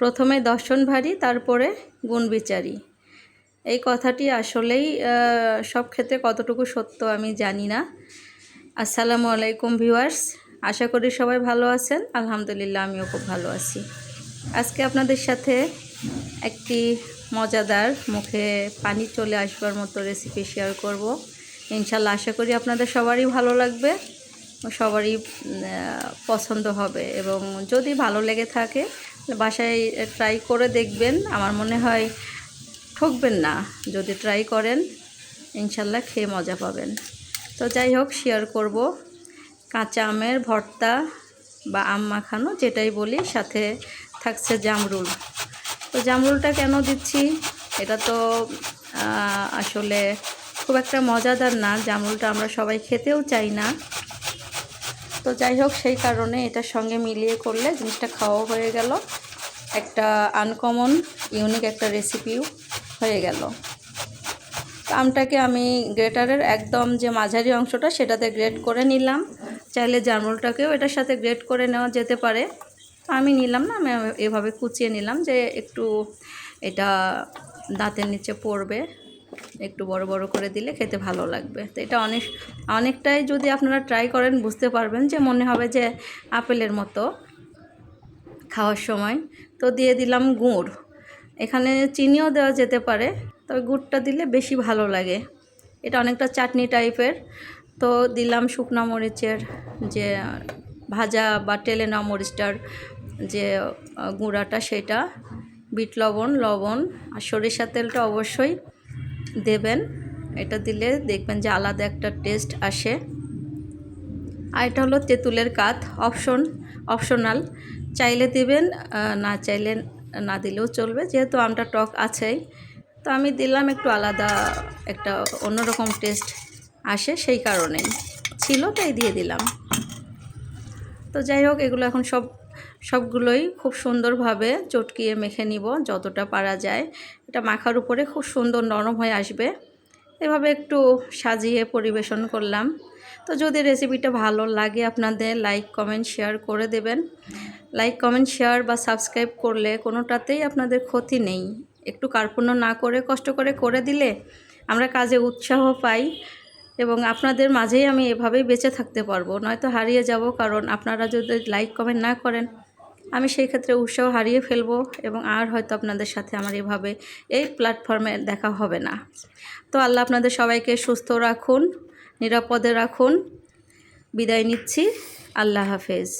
প্রথমে দর্শন ভারী, তারপরে গুণ বিচারী। এই কথাটি আসলেই সব ক্ষেত্রে কতটুকু সত্য আমি জানি না। আসসালামু আলাইকুম ভিউয়ার্স, আশা করি সবাই ভালো আছেন। আলহামদুলিল্লাহ, আমিও খুব ভালো আছি। আজকে আপনাদের সাথে একটি মজাদার মুখে পানি চলে আসবার মতো রেসিপি শেয়ার করব। ইনশাল্লাহ আশা করি আপনাদের সবারই ভালো লাগবে, সবারই পছন্দ হবে এবং যদি ভালো লেগে থাকে বাসায় ট্রাই করে দেখবেন। আমার মনে হয় ঠকবেন না। যদি ট্রাই করেন, ইনশাল্লাহ খেয়ে মজা পাবেন। তো যাই হোক শেয়ার করব। কাঁচা আমের ভর্তা বা আম মাখানো, যেটাই বলি, সাথে থাকছে জামরুল। তো জামরুলটা কেন দিচ্ছি? এটা তো আসলে খুব একটা মজাদার না। জামরুলটা আমরা সবাই খেতেও চাই না। তো যাই হোক, সেই কারণে এটার সঙ্গে মিলিয়ে করলে জিনিসটা খাওয়া হয়ে গেল। একটা আনকমন ইউনিক একটা রেসিপিও হয়ে গেল। আমটাকে আমি গ্রেটারের একদম যে মাঝারি অংশটা সেটাতে গ্রেট করে নিলাম। চাইলে জামরুলটাকেও এটার সাথে গ্রেট করে নেওয়া যেতে পারে। আমি নিলাম না, আমি এভাবে কুচিয়ে নিলাম যে একটু এটা দাঁতের নিচে পড়বে। একটু বড় বড় করে দিলে খেতে ভালো লাগবে। তো এটা অনেক, অনেকটাই যদি আপনারা ট্রাই করেন, বুঝতে পারবেন যে মনে হবে যে আপেলের মতো খাওয়ার সময়। তো দিয়ে দিলাম গুড়। এখানে চিনিও দেওয়া যেতে পারে, তবে গুড়টা দিলে বেশি ভালো লাগে। এটা অনেকটা চাটনি টাইপের। তো দিলাম শুকনো মরিচের যে ভাজা বা টেলে নেওয়া মরিচটার যে গুঁড়াটা, সেটা। বিট লবণ লবণ আর সরিষার তেলটা অবশ্যই দেবেন। এটা দিলে দেখবেন যে আলাদা একটা টেস্ট আসে। আর এটা হলো তেঁতুলের কাত, অপশন, অপশনাল। চাইলে দিবেন না চাইলে না দিলেও চলবে। যেহেতু আমটা টক আছেই, তো আমি দিলাম একটু আলাদা একটা অন্যরকম টেস্ট আসে সেই কারণেই। ছিল তাই দিয়ে দিলাম। তো যাই হোক, এগুলো এখন সব সবগুলোই খুব সুন্দরভাবে চটকিয়ে মেখে নিব, যতটা পারা যায়। এটা মাখার উপরে খুব সুন্দর নরম হয়ে আসবে। এভাবে একটু সাজিয়ে পরিবেশন করলাম। তো যদি রেসিপিটা ভালো লাগে আপনাদের, লাইক, কমেন্ট, শেয়ার করে দেবেন। লাইক, কমেন্ট, শেয়ার বা সাবস্ক্রাইব করলে কোনোটাতেই আপনাদের ক্ষতি নেই। একটু কার্পণ্য না করে, কষ্ট করে করে দিলে আমরা কাজে উৎসাহ পাই। এবং আপনাদের মাঝেই আমি এভাবেই বেঁচে থাকতে পারব। নয়তো হারিয়ে যাব, কারণ আপনারা যদি লাইক কমেন্ট না করেন, আমি সেই ক্ষেত্রে উৎসাহ হারিয়ে ফেলব এবং আর হয়তো আপনাদের সাথে আমার এভাবে এই প্ল্যাটফর্মে দেখা হবে না। তো আল্লাহ আপনাদের সবাইকে সুস্থ রাখুন, নিরাপদে রাখুন। বিদায় নিচ্ছি। আল্লাহ হাফেজ।